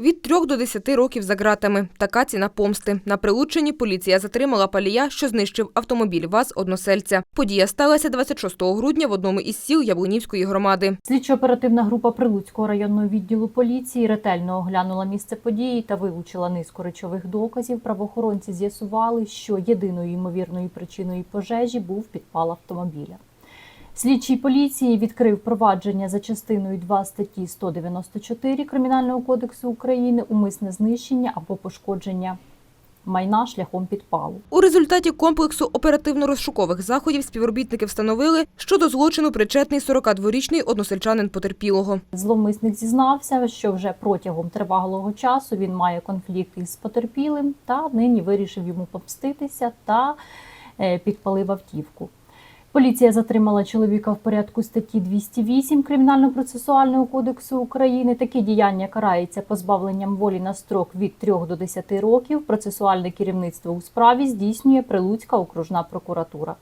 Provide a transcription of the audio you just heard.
Від 3 до 10 років за ґратами. Така ціна помсти. На Прилуччині поліція затримала палія, що знищив автомобіль ВАЗ односельця. Подія сталася 26 грудня в одному із сіл Яблунівської громади. Слідчо-оперативна група Прилуцького районного відділу поліції ретельно оглянула місце події та вилучила низку речових доказів. Правоохоронці з'ясували, що єдиною ймовірною причиною пожежі був підпал автомобіля. Слідчий поліції відкрив провадження за частиною 2 статті 194 Кримінального кодексу України умисне знищення або пошкодження майна шляхом підпалу. У результаті комплексу оперативно-розшукових заходів співробітники встановили, що до злочину причетний 42-річний односельчанин потерпілого. Зловмисник зізнався, що вже протягом тривалого часу він має конфлікт із потерпілим та нині вирішив йому помститися та е, підпалив автівку. Поліція затримала чоловіка в порядку статті 208 Кримінально-процесуального кодексу України. Такі діяння карається позбавленням волі на строк від 3 до 10 років. Процесуальне керівництво у справі здійснює Прилуцька окружна прокуратура.